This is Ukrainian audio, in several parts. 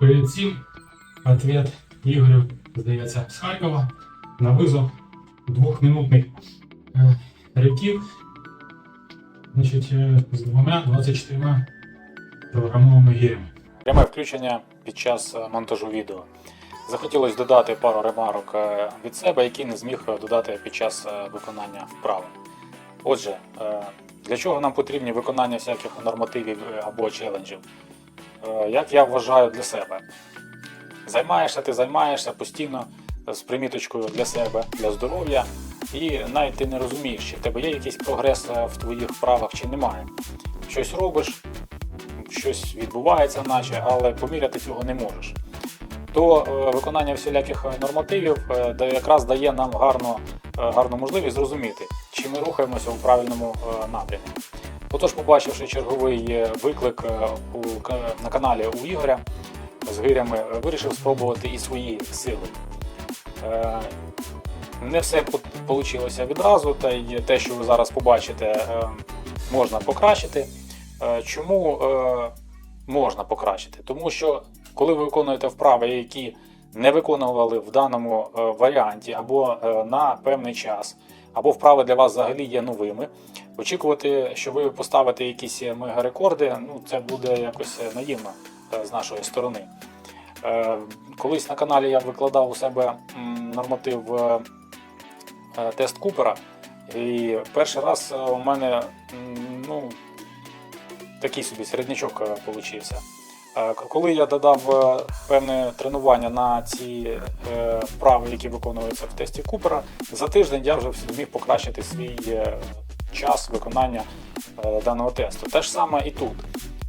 Привіт всім. Ответ Ігорю, здається, з Харкова на визов двохминутних е, ривків. Значить, е, з двома 24 кілограмовими гірями. Пряме включення під час е, монтажу відео. Захотілося додати пару ремарок від себе, які не зміг додати під час виконання вправи. Отже, для чого нам потрібні виконання всяких нормативів або челенджів? Е, Як я вважаю для себе? Займаєшся, ти займаєшся постійно з приміточкою для себе, для здоров'я, і навіть ти не розумієш, чи в тебе є якийсь прогрес е, в твоїх вправах чи немає. Щось робиш, щось відбувається, наче, але поміряти цього не можеш. То е, виконання всіляких нормативів якраз дає нам гарну, гарну можливість зрозуміти, чи ми рухаємося у правильному напрямі. Отож, побачивши черговий е, виклик е, на каналі у Ігоря з гирями, е, вирішив спробувати і свої сили. Не все вийшло відразу, та й те, що ви зараз побачите, можна покращити. Чому можна покращити? Тому що коли ви виконуєте вправи, які не виконували в даному варіанті або на певний час, або вправи для вас взагалі є новими, очікувати, що ви поставите якісь мегарекорди, ну це буде якось е, наївно е, з нашої сторони. Е, Колись на каналі я викладав у себе норматив тест Купера, і перший раз у мене ну, такий собі середнячок к- Коли я додав певне тренування на ці вправи, які виконуються в тесті Купера, за тиждень я вже зміг покращити свій час виконання е, даного тесту. Те ж саме і тут.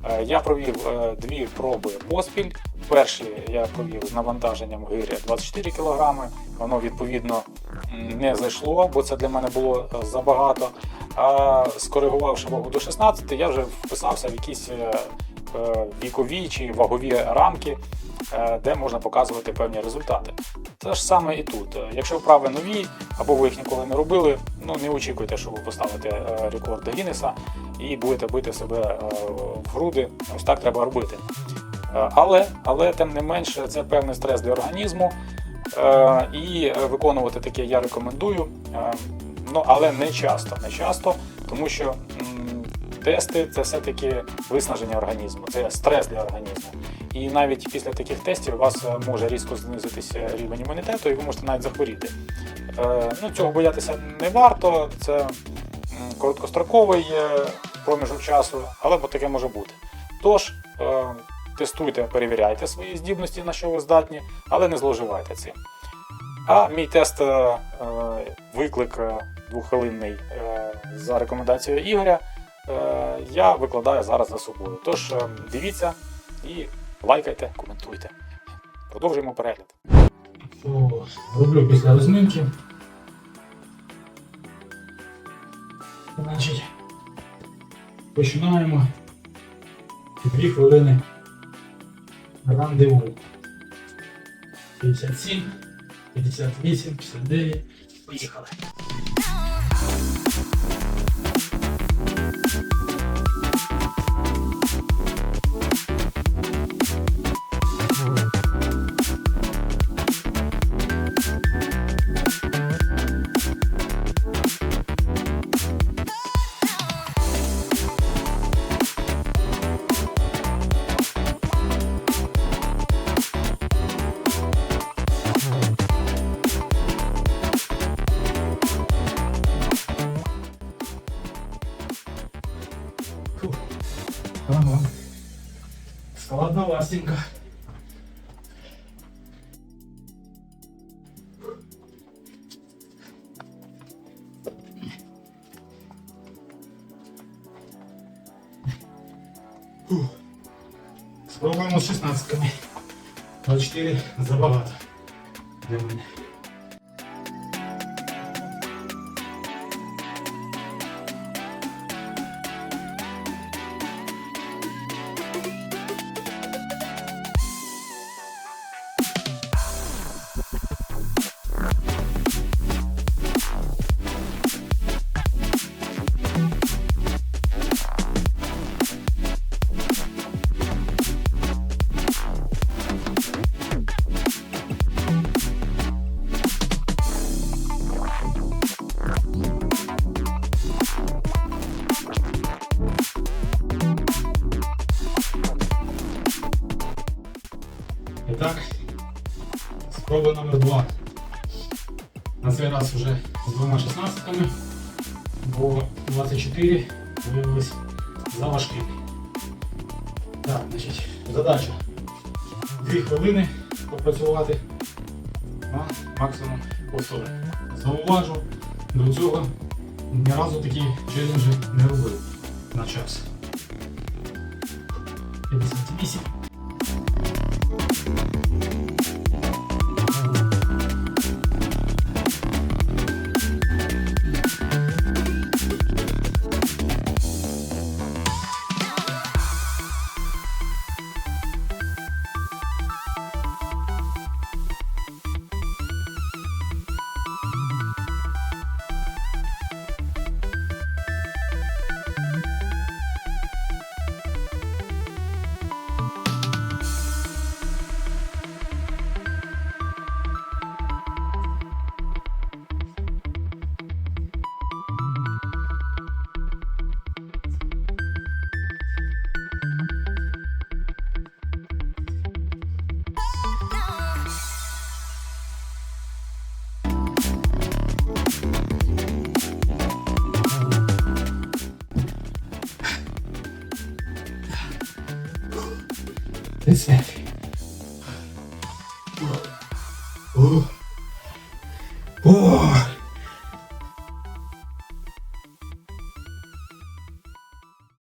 Е, Я провів е, дві проби поспіль. Перші я провів з навантаженням гиря 24 кг. Воно відповідно не зайшло, бо це для мене було забагато. А скоригувавши вагу до 16, я вже вписався в якісь вікові чи вагові рамки, е, де можна показувати певні результати. Те ж саме і тут. Е, Якщо вправи нові або ви їх ніколи не робили, ну не очікуйте, що ви поставите е, рекорд Гіннеса і будете бити себе е, в груди. Ось так треба робити. Е, Але, але тим не менше, це певний стрес для організму. Е, І е, виконувати таке я рекомендую. Е, Ну, але не часто, не часто, тому що тести це все-таки виснаження організму, це стрес для організму. І навіть після таких тестів у вас е, може різко знизитися рівень імунітету, і ви можете навіть захворіти. Е, Ну, цього боятися не варто, це короткостроковий е, проміжок часу, але таке може бути. Тож, тестуйте, перевіряйте свої здібності, на що ви здатні, але не зловживайте цим. А мій тест, виклик двохвилинний за рекомендацією Ігоря, я викладаю зараз за собою. Тож е, дивіться і лайкайте, коментуйте. Продовжуємо перегляд. Роблю після розминки. Значить, починаємо. Дві хвилини рандеву. 57, 58, 59. Поїхали. Ага. Складно ластенько. Фух. Спробуємо з 16 24 забагато для мене. Так, спроба номер два. На цей раз вже з двома шістнадцятками, бо 24 виявилось заважкими. Так, значить, задача. Дві хвилини попрацювати на максимум повтори. Зауважу, до цього ні разу такі челенджі не робив на час. 58. うん。Percebe? Uh.